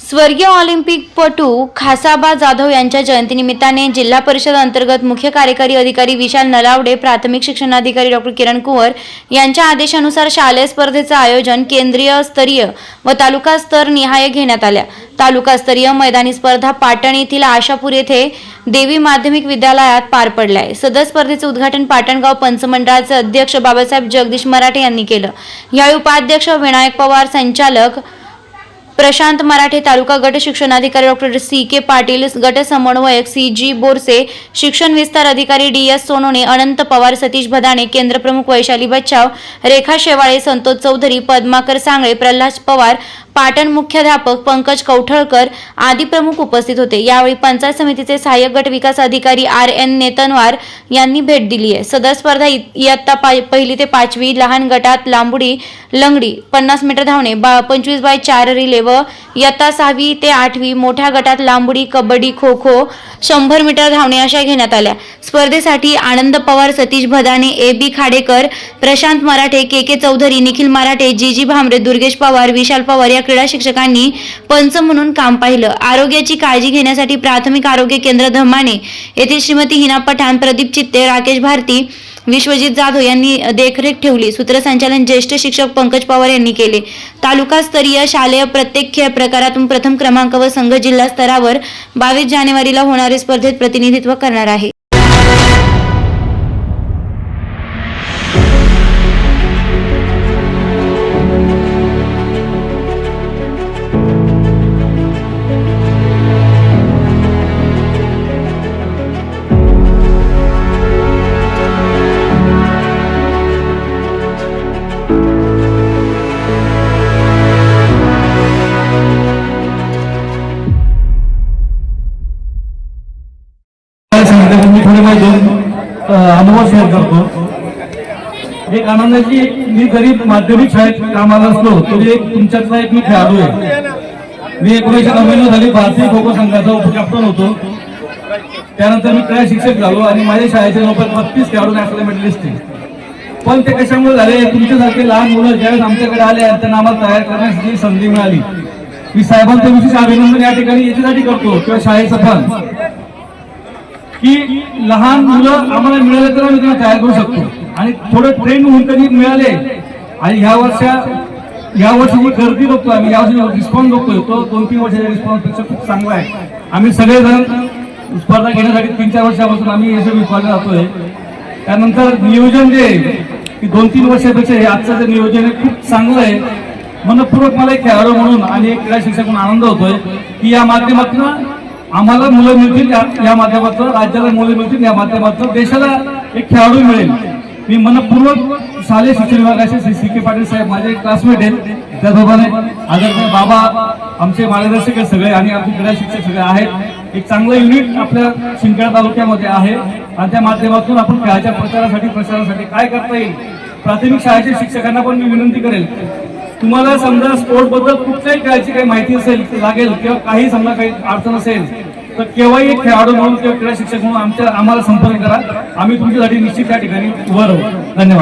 स्वर्गीय ऑलिम्पिकपटू खासाबा जाधव यांच्या जयंतीनिमित्ताने जिल्हा परिषद अंतर्गत मुख्य कार्यकारी अधिकारी विशाल नलावडे प्राथमिक शिक्षणाधिकारी डॉक्टर किरण कुंवर यांच्या आदेशानुसार शालेय स्पर्धेचं आयोजन केंद्रीय स्तरीय व तालुका स्तर निहाय घेण्यात आल्या. तालुकास्तरीय मैदानी स्पर्धा पाटण येथील आशापूर येथे देवी माध्यमिक विद्यालयात पार पडलाय. सदर स्पर्धेचे उद्घाटन पाटणगाव पंचमंडळाचे अध्यक्ष बाबासाहेब जगदीश मराठे यांनी केलं. यावेळी उपाध्यक्ष विनायक पवार संचालक प्रशांत मराठे तालुका गट शिक्षणाधिकारी डॉक्टर सी के पाटील गट समन्वयक सी जी बोरसे शिक्षण विस्तार अधिकारी डी एस सोनोने अनंत पवार सतीश भदाणे केंद्रप्रमुख वैशाली बच्चाव रेखा शेवाळे संतोष चौधरी पद्माकर सांगळे प्रल्हाद पवार पाटण मुख्याध्यापक पंकज कौठळकर आदी प्रमुख उपस्थित होते. यावेळी पंचायत समितीचे सहाय्यक गट विकास अधिकारी आर एन नेतनवार यांनी भेट दिली आहे. सदर स्पर्धा इ- इयत्ता पहिली ते पाचवी लहान गटात लांबुडी लंगडी पन्नास मीटर धावणे बा पंचवीस बाय चार रिले व इयत्ता सहावी ते आठवी मोठ्या गटात लांबुडी कबड्डी खो खो शंभर मीटर धावणे अशा घेण्यात आल्या. स्पर्धेसाठी आनंद पवार सतीश भदाने ए बी खाडेकर प्रशांत मराठे के के चौधरी निखिल मराठे जी जी भामरे दुर्गेश पवार विशाल पवार या क्रीडा शिक्षकांनी पंच म्हणून काम पाहिलं. आरोग्याची काळजी घेण्यासाठी प्राथमिक आरोग्य केंद्र धमाने येथे श्रीमती हिना पठाण प्रदीप चित्ते राकेश भारती विश्वजित जाधव यांनी देखरेख ठेवली. सूत्रसंचालन ज्येष्ठ शिक्षक पंकज पवार यांनी केले. तालुकास्तरीय शालेय प्रत्येक खेळ प्रकारातून प्रथम क्रमांक व संघ जिल्हा स्तरावर बावीस जानेवारीला होणारे स्पर्धेत प्रतिनिधित्व करणार आहे. अनुभव शेअर करतो. एक आनंदाची मी जरी माध्यमिक शाळेत कामाला असलो तरी एक तुमच्यातला एक मी खेळाडू आहे. मी एकोणीसशे नव्याण्णव साली भारतीय खो खो संघाचा उपकॅप्टन होतो. त्यानंतर मी काय शिक्षक झालो आणि माझ्या शाळेचे जवळपास बत्तीस खेळाडू नॅशनल मेडलिस्ट पण ते कशामुळे झाले? तुमच्यासारखे लहान मुलं ज्यावेळेस आमच्याकडे आले आणि त्यांना आम्हाला तयार करण्यासाठी संधी मिळाली. मी साहेबांचं विशेष अभिनंदन या ठिकाणी याच्यासाठी करतो किंवा शाळेचं पण. की लहान मुलं आम्हाला मिळाले तर आम्ही त्यांना तयार करू शकतो. आणि थोडं ट्रेन होऊन कधी मिळाले आणि ह्या वर्षा ह्या वर्षी जी गर्दी बघतो आम्ही. या वर्षी रिस्पॉन्स बघतोय. तो दोन तीन वर्षाच्या रिस्पॉन्सपेक्षा खूप चांगला आहे. आम्ही सगळेजण स्पर्धा घेण्यासाठी तीन चार वर्षापासून आम्ही यशस्वी स्पर्धा जातोय त्यानंतर नियोजन जे आहे, की दोन तीन वर्षापेक्षा हे आजचं जे नियोजन आहे खूप चांगलं आहे. मनपूर्वक मला एक खेळाडू म्हणून आणि एक क्रीडा शिक्षक म्हणून आनंद होतोय की या माध्यमातून आम्हाला मुलं मिळतील या- या माध्यमातून राज्याला मुलं मिळतील या माध्यमातून देशाला एक खेळाडू मिळेल. मी मनपूर्वक शालेय शिक्षण विभागाचे श्री सी के पाटील साहेब माझे क्लासमेट आहेत त्याचबरोबर आदरणीय बाबा आमचे मार्गदर्शक आहेत सगळे आणि आमचे क्रीडा शिक्षक सगळे आहेत. एक चांगलं युनिट आपल्या शिंदखेडा तालुक्यामध्ये आहे आणि त्या माध्यमातून आपण खेळाच्या प्रचारासाठी प्रसारासाठी काय करता येईल? प्राथमिक शाळेच्या शिक्षकांना पण मी विनंती करेल. तुम्हाला समजा स्पोर्टबद्दल कुठल्याही खेळाची काही माहिती असेल लागेल किंवा काही समजा काही अडचण असेल तर केव्हाही एक खेळाडू म्हणून किंवा क्रीडा शिक्षक म्हणून आमच्या आम्हाला संपर्क करा. आम्ही तुमच्यासाठी निश्चित त्या ठिकाणी उभं राहू. धन्यवाद.